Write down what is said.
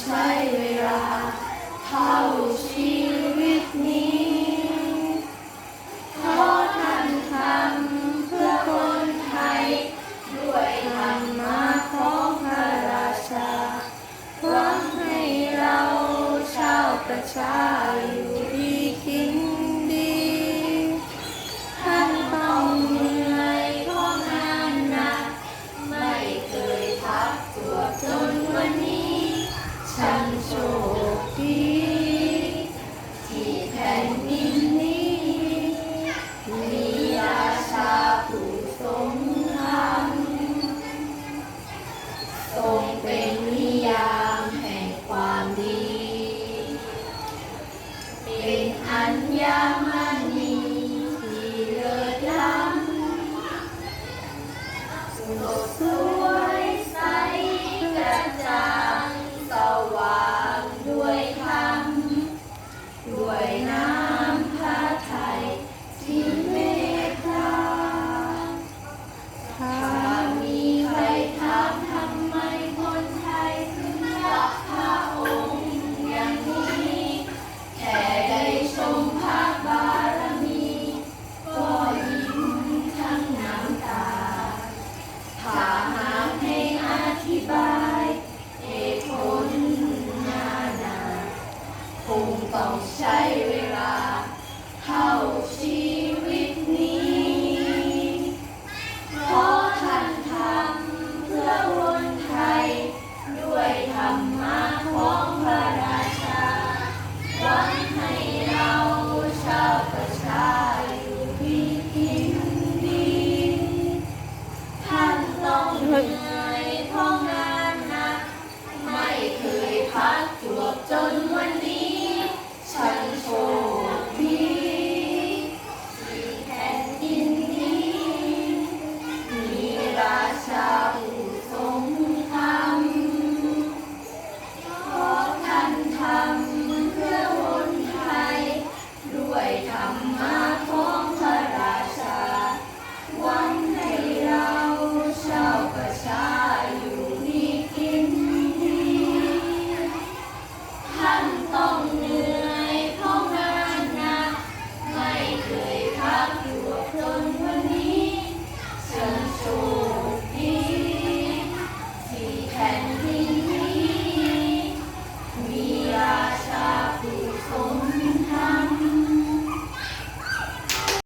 ใช้เวลาเท่าชีวิตนี้เพราะท่านทำเพื่อคนไทย ด้วยธรรมะของพระราชาหวังให้เราชาวประชาอยู่